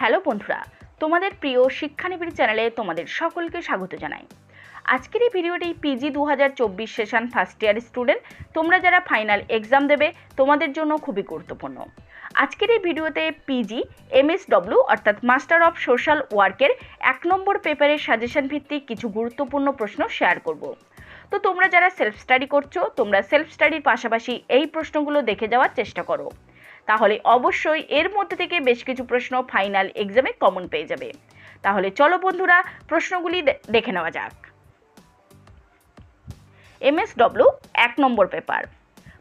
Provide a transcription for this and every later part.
Hello বন্ধুরা, তোমাদের প্রিয় শিক্ষানিবিড় চ্যানেলে তোমাদের সকলকে স্বাগত জানাই। আজকের এই ভিডিওটি পিজি দু হাজার চব্বিশ সেশন ফার্স্ট ইয়ার স্টুডেন্ট তোমরা যারা ফাইনাল এক্সাম দেবে, তোমাদের জন্য খুবই গুরুত্বপূর্ণ। আজকের এই ভিডিওতে পিজি এমএসডব্লিউ অর্থাৎ মাস্টার অফ সোশ্যাল ওয়ার্কের এক নম্বর পেপারের সাজেশন ভিত্তিক কিছু গুরুত্বপূর্ণ প্রশ্ন শেয়ার করব। তো তোমরা যারা সেলফ স্টাডি করছ, তোমরা সেলফ স্টাডির পাশাপাশি এই প্রশ্নগুলো দেখে যাওয়ার চেষ্টা করো। তাহলে অবশ্যই এর মধ্যে থেকে বেশ কিছু প্রশ্ন ফাইনাল এক্সামে কমন পেয়ে যাবে। তাহলে চলো বন্ধুরা, প্রশ্নগুলি দেখে নেওয়া যাক। এমএসডব্লিউ এক নম্বর পেপার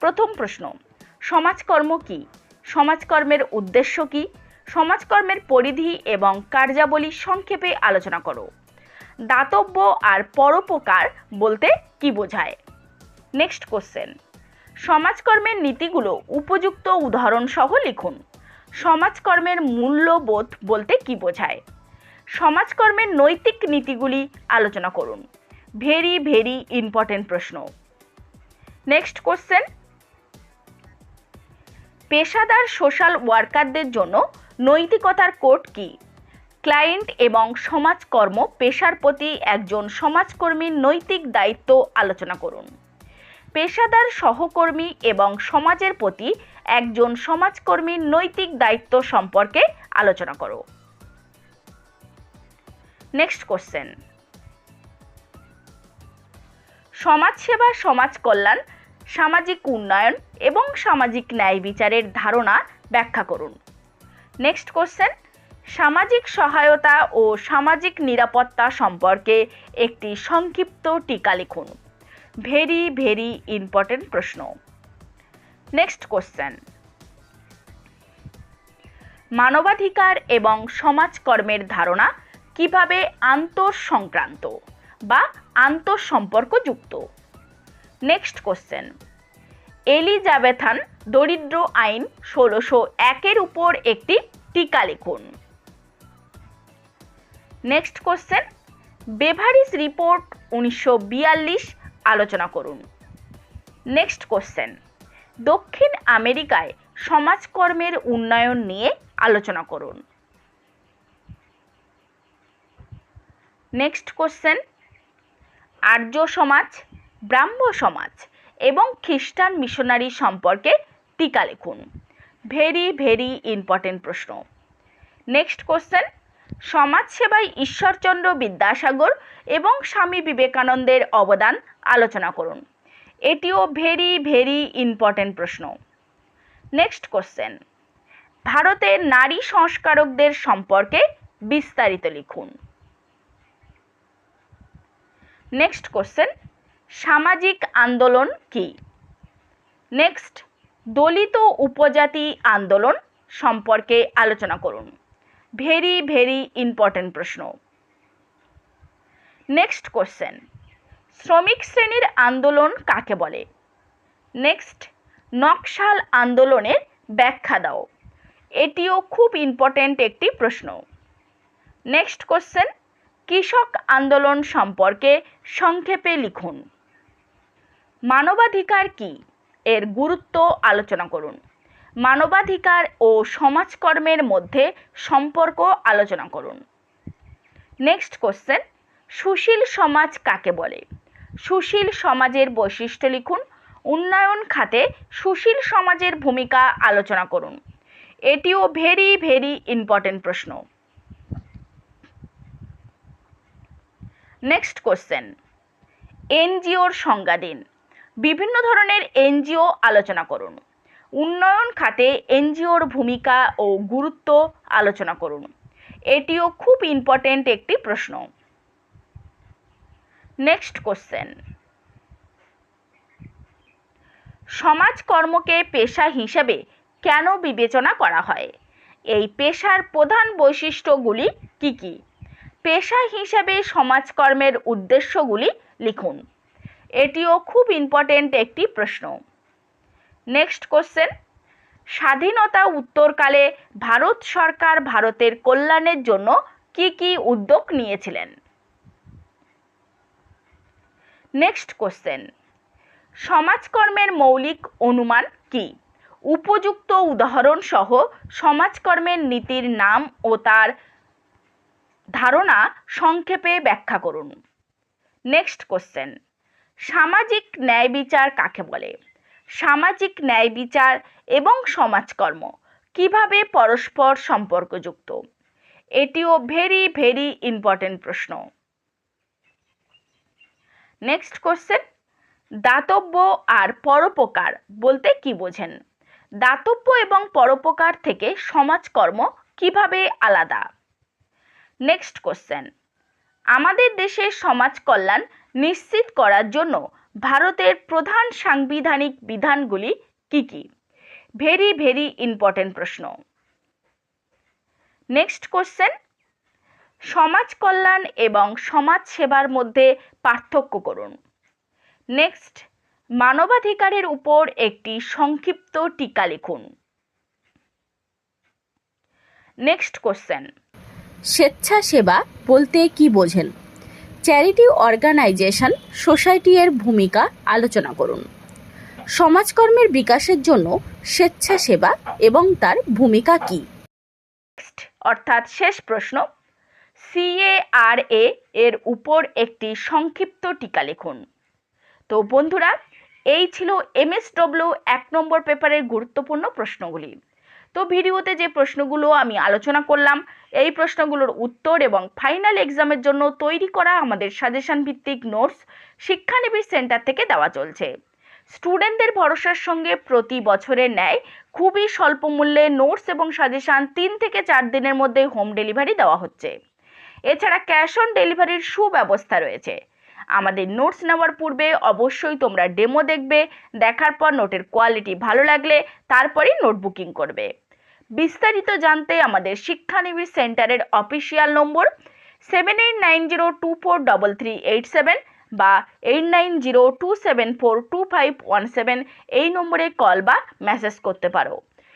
প্রথম প্রশ্ন, সমাজকর্ম কি? সমাজকর্মের উদ্দেশ্য কি? সমাজকর্মের পরিধি এবং কার্যাবলী সংক্ষেপে আলোচনা করো। দাতব্য আর পরোপকার বলতে কি বোঝায়? নেক্সট কোশ্চেন সমাজকর্মের নীতিগুলো উপযুক্ত উদাহরণ সহ লিখুন। সমাজকর্মের মূল্যবোধ বলতে কি বোঝায়? সমাজকর্মের নৈতিক নীতিগুলি আলোচনা করুন। ভেরি ভেরি ইম্পর্টেন্ট প্রশ্ন। Next question. পেশাদার সোশ্যাল ওয়ার্কারদের জন্য নৈতিকতার কোড কি? ক্লায়েন্ট এবং সমাজকর্ম পেশার প্রতি একজন সমাজকর্মীর নৈতিক দায়িত্ব আলোচনা করুন। পেশাদার সহকর্মী এবং সমাজের প্রতি একজন সমাজকর্মীর নৈতিক দায়িত্ব সম্পর্কে আলোচনা করো। নেক্সট কোশ্চেন সমাজসেবা, সমাজ কল্যাণ, সামাজিক উন্নয়ন এবং সামাজিক ন্যায় বিচারের ধারণা ব্যাখ্যা করুন। নেক্সট কোশ্চেন সামাজিক সহায়তা ও সামাজিক নিরাপত্তা সম্পর্কে একটি সংক্ষিপ্ত টিকা লিখুন। ভেরি ভেরি ইম্পর্টেন্ট প্রশ্ন। নেক্সট কোশ্চেন মানবাধিকার এবং সমাজকর্মের ধারণা কীভাবে আন্তঃসংক্রান্ত বা আন্তঃসম্পর্কযুক্ত? নেক্সট কোশ্চেন এলিজাবেথান দরিদ্র আইন ষোলোশো একের উপর একটি টিকা লিখুন। নেক্সট কোশ্চেন বেভারিস রিপোর্ট উনিশশো বিয়াল্লিশ আলোচনা করুন। নেক্সট কোশ্চেন দক্ষিণ আমেরিকায় সমাজকর্মের উন্নয়ন নিয়ে আলোচনা করুন। নেক্সট কোশ্চেন আর্য সমাজ, ব্রাহ্ম সমাজ এবং খ্রিস্টান মিশনারি সম্পর্কে টিকা লিখুন। ভেরি ভেরি ইম্পর্টেন্ট প্রশ্ন। নেক্সট কোশ্চেন সমাজসেবায় ঈশ্বরচন্দ্র বিদ্যাসাগর এবং স্বামী বিবেকানন্দের অবদান আলোচনা করুন। এটিও ভেরি ভেরি ইম্পর্টেন্ট প্রশ্ন। নেক্সট কোশ্চেন ভারতের নারী সংস্কারকদের সম্পর্কে বিস্তারিত লিখুন। নেক্সট কোশ্চেন সামাজিক আন্দোলন কি? নেক্সট দলিত উপজাতি আন্দোলন সম্পর্কে আলোচনা করুন। ভেরি ভেরি ইম্পর্টেন্ট প্রশ্ন। নেক্সট কোশ্চেন শ্রমিক শ্রেণির আন্দোলন কাকে বলে? নেক্সট নকশাল আন্দোলনের ব্যাখ্যা দাও। এটিও খুব ইম্পর্টেন্ট একটি প্রশ্ন। নেক্সট কোশ্চেন কৃষক আন্দোলন সম্পর্কে সংক্ষেপে লিখুন। মানবাধিকার কি? এর গুরুত্ব আলোচনা করুন। মানবাধিকার ও সমাজকর্মের মধ্যে সম্পর্ক আলোচনা করুন। নেক্সট কোশ্চেন সুশীল সমাজ কাকে বলে? সুশীল সমাজের বৈশিষ্ট্য লিখুন। উন্নয়ন খাতে সুশীল সমাজের ভূমিকা আলোচনা করুন। এটিও ভেরি ভেরি ইম্পর্টেন্ট প্রশ্ন। নেক্সট কোশ্চেন এনজিওর সংজ্ঞা দিন। বিভিন্ন ধরনের এনজিও আলোচনা করুন। উন্নয়ন খাতে এনজিওর ভূমিকা ও গুরুত্ব আলোচনা করুন। এটিও খুব ইম্পর্টেন্ট একটি প্রশ্ন। নেক্সট কোশ্চেন সমাজকর্মকে পেশা হিসেবে কেন বিবেচনা করা হয়? এই পেশার প্রধান বৈশিষ্ট্যগুলি কি কি? পেশা হিসেবে সমাজকর্মের উদ্দেশ্যগুলি লিখুন। এটিও খুব ইম্পর্টেন্ট একটি প্রশ্ন। নেক্সট কোশ্চেন স্বাধীনতা উত্তরকালে ভারত সরকার ভারতের কল্যাণের জন্য কি কি উদ্যোগ নিয়েছিলেন? নেক্সট কোশ্চেন সমাজকর্মের মৌলিক অনুমান কি? উপযুক্ত উদাহরণ সহ সমাজকর্মের নীতির নাম ও তার ধারণা সংক্ষেপে ব্যাখ্যা করুন। নেক্সট কোশ্চেন সামাজিক ন্যায় বিচার কাকে বলে? সামাজিক ন্যায় বিচার এবং সমাজকর্ম কীভাবে পরস্পর সম্পর্কযুক্ত? এটিও ভেরি ভেরি ইম্পর্টেন্ট প্রশ্ন। নেক্সট কোশ্চেন দাতব্য আর পরোপকার বলতে কি বোঝেন? দাতব্য এবং পরোপকার থেকে সমাজকর্ম কীভাবে আলাদা? নেক্সট কোশ্চেন আমাদের দেশের সমাজ কল্যাণ নিশ্চিত করার জন্য ভারতের প্রধান সাংবিধানিক বিধানগুলি কি কি? ভেরি ভেরি ইম্পর্টেন্ট প্রশ্ন। নেক্সট কোশ্চেন সমাজ কল্যাণ এবং সমাজ সেবার মধ্যে পার্থক্য করুন। নেক্সট মানবাধিকারের উপর একটি সংক্ষিপ্ত টিকা লিখুন। নেক্সট কোশ্চেন স্বেচ্ছাসেবা বলতে কি বোঝেন? চ্যারিটি অর্গানাইজেশন সোসাইটি এর ভূমিকা আলোচনা করুন। সমাজকর্মের বিকাশের জন্য স্বেচ্ছাসেবা এবং তার ভূমিকা কি? অর্থাৎ শেষ প্রশ্ন। সিএআরএ এর উপর একটি সংক্ষিপ্ত টিকা লিখুন। তো বন্ধুরা, এই ছিল এমএসডব্লিউ এক নম্বর পেপারের গুরুত্বপূর্ণ প্রশ্নগুলি। তো ভিডিওতে যে প্রশ্নগুলো আমি আলোচনা করলাম, এই প্রশ্নগুলোর উত্তর এবং ফাইনাল এক্সামের জন্য তৈরি করা আমাদের সাজেশন ভিত্তিক নোটস শিক্ষানিবিড় সেন্টার থেকে দেওয়া চলছে। স্টুডেন্টদের ভরসার সঙ্গে প্রতি বছরের ন্যায় খুবই স্বল্প মূল্যে নোটস এবং সাজেশান তিন থেকে চার দিনের মধ্যে হোম ডেলিভারি দেওয়া হচ্ছে। এছাড়া ক্যাশ অন ডেলিভারির সুব্যবস্থা রয়েছে। আমাদের নোটস নেওয়ার পূর্বে অবশ্যই তোমরা ডেমো দেখবে, দেখার পর নোটের কোয়ালিটি ভালো লাগলে তারপরেই নোট বুকিং করবে। বিস্তারিত জানতে আমাদের শিক্ষানিবিড় সেন্টারের official number seven eight nine zero two four double three eight seven বা eight nine zero two seven four two five one seven এই নম্বরে কল বা মেসেজ করতে পারো।